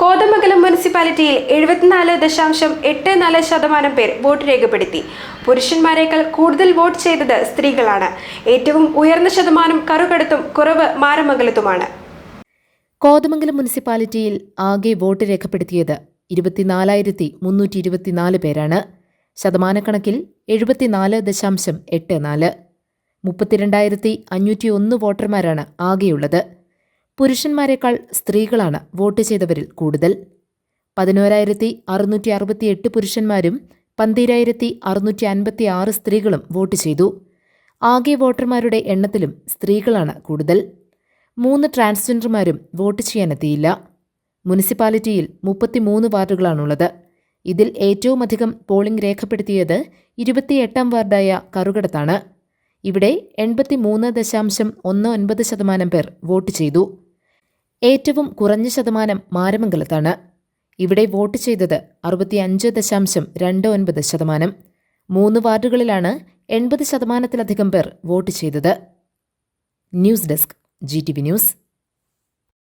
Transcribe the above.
കോതമംഗലം മുനിസിപ്പാലിറ്റിയിൽ എഴുപത്തിനാല് ദശാംശം എട്ട് നാല് ശതമാനം പേർ വോട്ട് രേഖപ്പെടുത്തി. പുരുഷന്മാരെക്കാൾ കൂടുതൽ വോട്ട് ചെയ്തത് സ്ത്രീകളാണ്. ഏറ്റവും ഉയർന്ന ശതമാനം കറുകടുത്തും കുറവ് മാരമംഗലത്തുമാണ്. കോതമംഗലം മുനിസിപ്പാലിറ്റിയിൽ ആകെ വോട്ട് രേഖപ്പെടുത്തിയത് ഇരുപത്തിനാലായിരത്തി മുന്നൂറ്റി ഇരുപത്തിനാല് പേരാണ്. ശതമാനക്കണക്കിൽ എഴുപത്തിനാല് ദശാംശം എട്ട് നാല്. മുപ്പത്തിരണ്ടായിരത്തി അഞ്ഞൂറ്റി ഒന്ന് വോട്ടർമാരാണ് ആകെയുള്ളത്. പുരുഷന്മാരെക്കാൾ സ്ത്രീകളാണ് വോട്ട് ചെയ്തവരിൽ കൂടുതൽ. പതിനോരായിരത്തി അറുന്നൂറ്റി അറുപത്തിയെട്ട് പുരുഷന്മാരും പന്തിരായിരത്തി അറുന്നൂറ്റി അൻപത്തി ആറ് സ്ത്രീകളും വോട്ട് ചെയ്തു. ആകെ വോട്ടർമാരുടെ എണ്ണത്തിലും സ്ത്രീകളാണ് കൂടുതൽ. മൂന്ന് ട്രാൻസ്ജെൻഡർമാരും വോട്ട് ചെയ്യാനെത്തിയില്ല. മുനിസിപ്പാലിറ്റിയിൽ മുപ്പത്തിമൂന്ന് വാർഡുകളാണുള്ളത്. ഇതിൽ ഏറ്റവുമധികം പോളിംഗ് രേഖപ്പെടുത്തിയത് ഇരുപത്തിയെട്ടാം വാർഡായ കറുകടത്താണ്. ഇവിടെ എൺപത്തിമൂന്ന് ദശാംശം ഒന്ന് ഒൻപത് ശതമാനം പേർ വോട്ട് ചെയ്തു. ഏറ്റവും കുറഞ്ഞ ശതമാനം മാരമംഗലത്താണ്. ഇവിടെ വോട്ട് ചെയ്തത് അറുപത്തിയഞ്ച് ദശാംശം രണ്ട് ഒൻപത് ശതമാനം. മൂന്ന് വാർഡുകളിലാണ് എൺപത് ശതമാനത്തിലധികം പേർ വോട്ട് ചെയ്തത്. News desk G T V news.